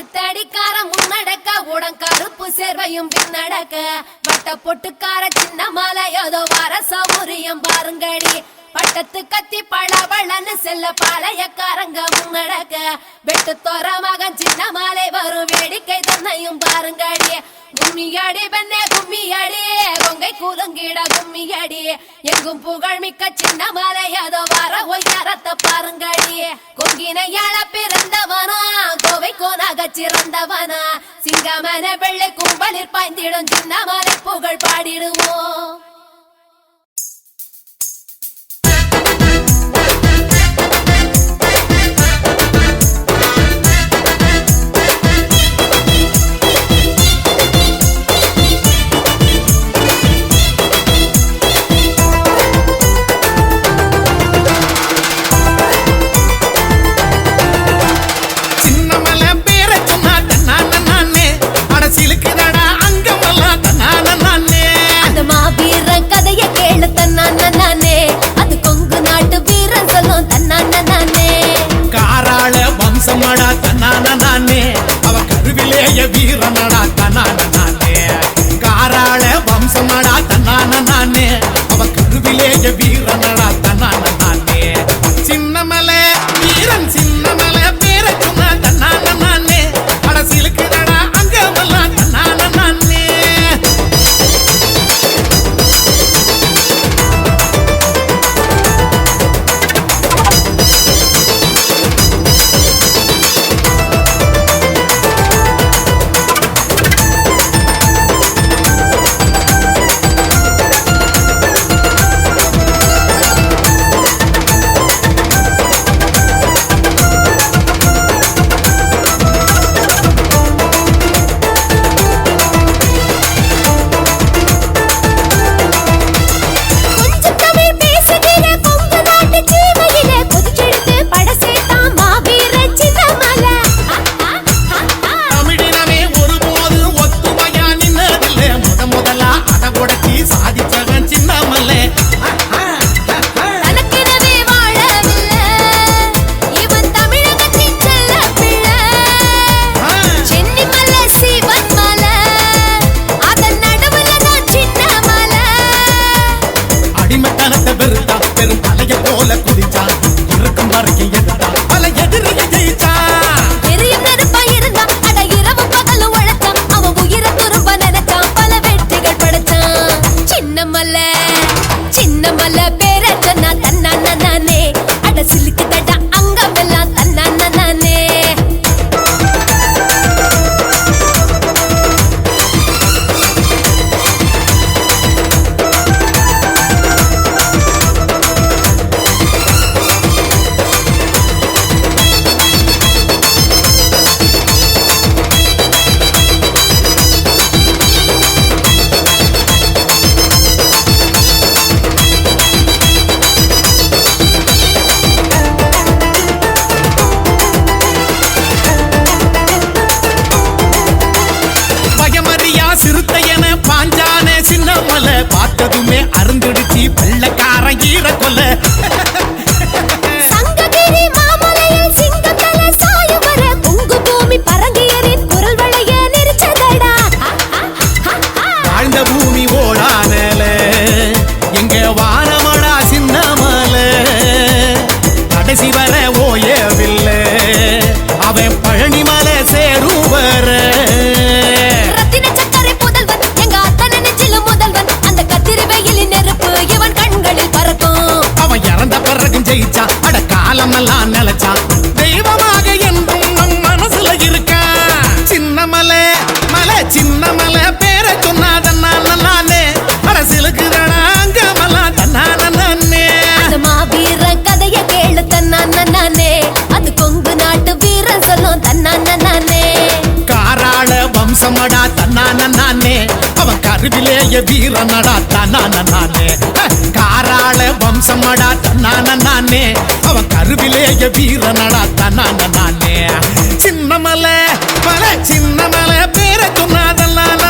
பழுத்தடிக்கார முன்னடக்க உடன் கருப்பு சேர்வையும் பின்னடக்க. வட்ட பொட்டுக்கார சின்ன மலை ஏதோ வர சௌரியம் பாருங்கடி. பட்டத்து கத்தி பழவழன்னு செல்ல பாளையக்காரங்க முன்னடக்க. வெட்டு தோற மகன் சின்ன மாலை வரும் வேடிக்கை தன்னையும் பாருங்கடி. கும்மியடி பெண்ணே கும்மியடி கொங்கை கூலுங்கிட கும்மியடி. எங்கும் புகழ் மிக்க சின்ன மாலை ஏதோ வர ஒய்யாரத்தை பாருங்கடி. கொங்கினை பிறந்தவனா நான் கோவைக்கோனாக சிறந்தவனா சிங்கமன வெள்ளை கும்பலில் பாய்ந்திடும் சின்னமலை புகழ் பாடிடுவோம். கருத்தா பெரும் அலைய போல குதிச்சா அருந்துடுச்சு பிள்ளைக்காரன் ஈர கொல்ல நினைச்சான் கருவிலேய வீரனடா தன்னான நானே. காராள வம்சமடா தன்னான நானே. அவன் கருவிலேய வீரனடா தன்னான நானே. சின்னமலை பல சின்னமலை பேர சொன்னாதல்லான